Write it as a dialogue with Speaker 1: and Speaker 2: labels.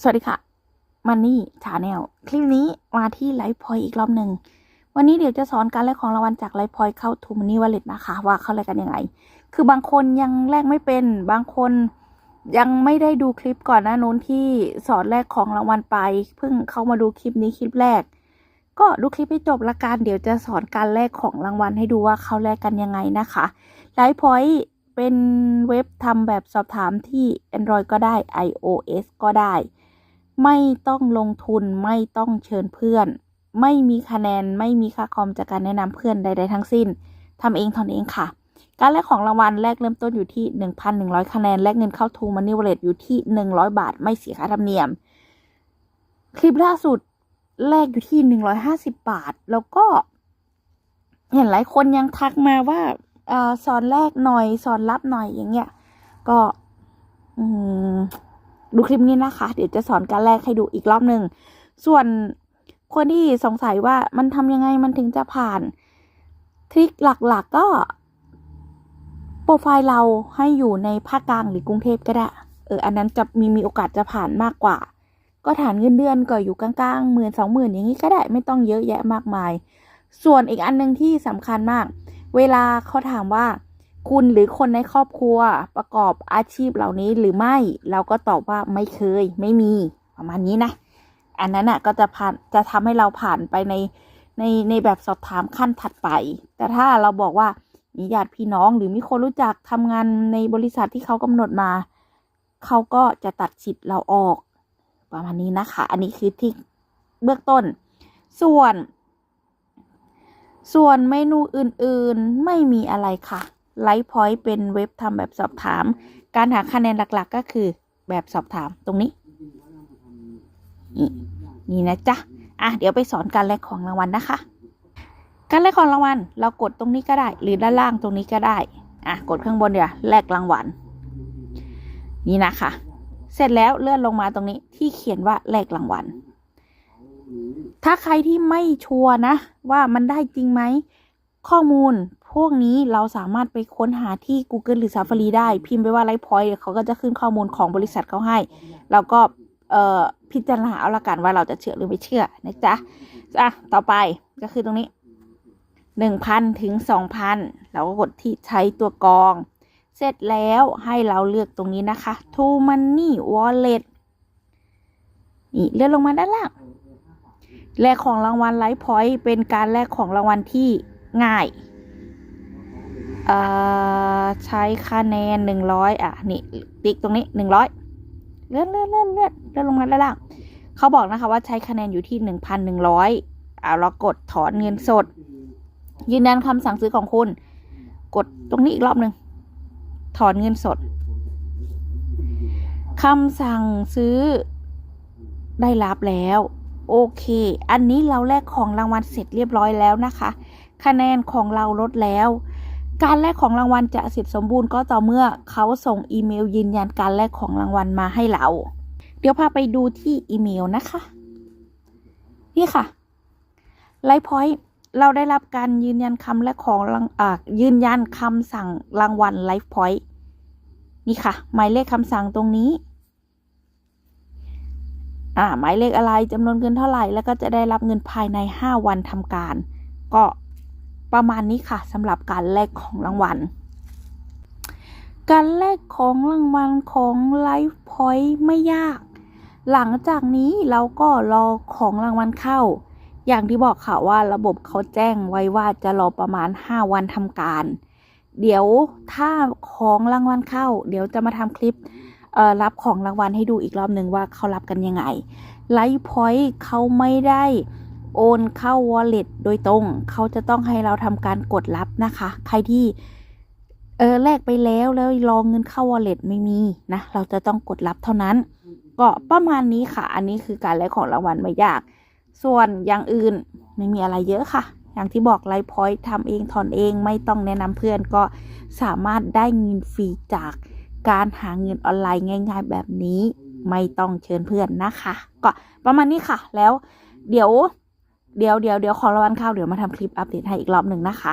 Speaker 1: สวัสดีค่ะมันนี่ชาแนลคลิปนี้มาที่ไลฟ์พอยอีกรอบหนึ่ง วันนี้เดี๋ยวจะสอนการแลกของรางวัลจากไลฟ์พอยเข้าทูมันนี่วอลเล็ตนะคะ ว่าเขาแลกกันยังไง คือบางคนยังแลกไม่เป็น บางคนยังไม่ได้ดูคลิปก่อนหน้านู้นที่สอนแลกของรางวัลไป เพิ่งเข้ามาดูคลิปนี้คลิปแรก ก็ดูคลิปให้จบละกันเดี๋ยวจะสอนการแลกของรางวัลให้ดูว่าเขาแลกกันยังไงนะคะไลฟ์พอยเป็นเว็บทำแบบสอบถามที่ Android ก็ได้ iOS ก็ได้ ไม่ต้องลงทุนไม่ต้องเชิญเพื่อน ไม่มีคะแนนไม่มีค่าคอมจากการแนะนำเพื่อนใดๆทั้งสิ้นทำเองทอนเองค่ะ การแลกของรางวัลแรกเริ่มต้นอยู่ที่ 1,100 คะแนนแลกเงินเข้าทูมันนี่วอลเลตอยู่ที่ 100 บาท ไม่เสียค่าธรรมเนียม คลิปล่าสุดแลกอยู่ที่ 150 บาท แล้วก็ เห็นหลายคนยังทักมาว่าอาสอนแรกหน่อยสอนรับหน่อยอย่างเงี้ย ก็ อืม ดูคลิปนี้นะคะ เดี๋ยวจะสอนการแลกให้ดูอีกรอบหนึ่ง ส่วนคนที่สงสัยว่ามันทำยังไงมันถึงจะผ่าน ทริคหลักๆกก็โปรไฟล์เราให้อยู่ในภาคกลางหรือกรุงเทพก็ได้ เออ อันนั้นจะมีมีโอกาสจะผ่านมากกว่า ก็ฐานเงินเดือนก็อยู่กลางๆหมื่นสองหมื่นอย่างนี้ก็ได้ไม่ต้องเยอะแยะมากมาย ส่วนอีกอันหนึ่งที่สำคัญมาก เวลาเขาถามว่า คุณหรือคนในครอบครัวประกอบอาชีพเหล่านี้หรือไม่ เราก็ตอบว่าไม่เคย ไม่มีประมาณนี้นะ อันนั้นอะก็จะผ่านจะทำให้เราผ่านไปในในในแบบสอบถามขั้นถัดไป แต่ถ้าเราบอกว่ามีญาติพี่น้องหรือมีคนรู้จักทำงานในบริษัทที่เขากำหนดมา เขาก็จะตัดสิทธิ์เราออก ประมาณนี้นะคะ อันนี้คือที่เบื้องต้น ส่วน ส่วนเมนูอื่นๆไม่มีอะไรค่ะ ไลฟ์พอยต์เป็นเว็บทำแบบสอบถาม การหาคะแนนหลักๆก็คือแบบสอบถามตรงนี้ นี่นะจ๊ะ อะ เดี๋ยวไปสอนการแลกของรางวัลนะคะ การแลกของรางวัลเรากดตรงนี้ก็ได้ หรือด้านล่างตรงนี้ก็ได้ อะ กดข้างบนเดี๋ยวแลกรางวัล นี่นะคะ เสร็จแล้วเลื่อนลงมาตรงนี้ที่เขียนว่าแลกรางวัล ถ้าใครที่ไม่ชัวร์นะ ว่ามันได้จริงไหมข้อมูล พวกนี้เราสามารถไปค้นหาที่ Google หรือ Safari ได้ พิมพ์ไปว่าไลฟ์พอยต์เขาก็จะขึ้นข้อมูลของบริษัทเขาให้แล้วก็พิจารณาเอาละกันว่าเราจะเชื่อหรือไม่เชื่อนะจ๊ะอะต่อไปก็คือตรงนี้หนึ่งพันถึงสองพันเราก็กดที่ใช้ตัวกรอง เสร็จแล้วให้เราเลือกตรงนี้นะคะ To Money Wallet นี่เลื่อนลงมาด้านล่างแลกของรางวัลไลฟ์พอยต์เป็นการแลกของรางวัลที่ง่าย ใช้คะแนนหนึ่งร้อยอะนี่ติ๊กตรงนี้หนึ่งร้อยเลื่อนเลื่อนเลื่อนเลื่อนเลื่อนลงมาด้านล่างเขาบอกนะคะว่าใช้คะแนนอยู่ที่หนึ่งพันหนึ่งร้อยอ่าเรากดถอนเงินสด ยืนยันคำสั่งซื้อของคุณ กดตรงนี้อีกรอบหนึ่งถอนเงินสดคำสั่งซื้อได้รับแล้ว โอเค อันนี้เราแลกของรางวัลเสร็จเรียบร้อยแล้วนะคะ คะแนนของเราลดแล้ว การแลกของรางวัลจะเสร็จสมบูรณ์ก็ต่อเมื่อเขาส่งอีเมลยืนยันการแลกของรางวัลมาให้เรา เดี๋ยวพาไปดูที่อีเมลนะคะ นี่ค่ะไลฟ์พอยต์เราได้รับการยืนยันคำและของรางอ่ายืนยันคำสั่งรางวัลไลฟ์พอยต์นี่ค่ะ หมายเลขคำสั่งตรงนี้ อ่าหมายเลขอะไรจำนวนเงินเท่าไหร่ แล้วก็จะได้รับเงินภายใน 5 วันทำการ ก็ ประมาณนี้ค่ะสำหรับการแลกของรางวัล การแลกของรางวัลของไลฟ์พอยต์ไม่ยาก หลังจากนี้เราก็รอของรางวัลเข้า อย่างที่บอกค่ะว่าระบบเขาแจ้งไว้ว่าจะรอประมาณ 5 วันทำการ เดี๋ยวถ้าของรางวัลเข้า เดี๋ยวจะมาทำคลิปรับของรางวัลให้ดูอีกรอบหนึ่งว่าเขารับกันยังไงไลฟ์พอยต์เขาไม่ได้ โอนเข้า wallet โดยตรง เขาจะต้องให้เราทำการกดรับนะคะ ใครที่เออแลกไปแล้วแล้วรอเงินเข้า wallet ไม่มีนะ เราจะต้องกดรับเท่านั้น ก็ประมาณนี้ค่ะ อันนี้คือการแลกของรางวัลไม่ยาก ส่วนอย่างอื่นไม่มีอะไรเยอะค่ะ อย่างที่บอกไลฟ์พอยต์ทำเองถอนเองไม่ต้องแนะนำเพื่อนก็สามารถได้เงินฟรีจากการหาเงินออนไลน์ง่าย ๆ แบบนี้ไม่ต้องเชิญเพื่อนนะคะ ก็ประมาณนี้ค่ะ แล้วเดี๋ยว เดี๋ยวเดี๋ยวเดี๋ยวขอรางวัลข้าวเดี๋ยวมาทำคลิปอัปเดตให้อีกรอบหนึ่งนะคะ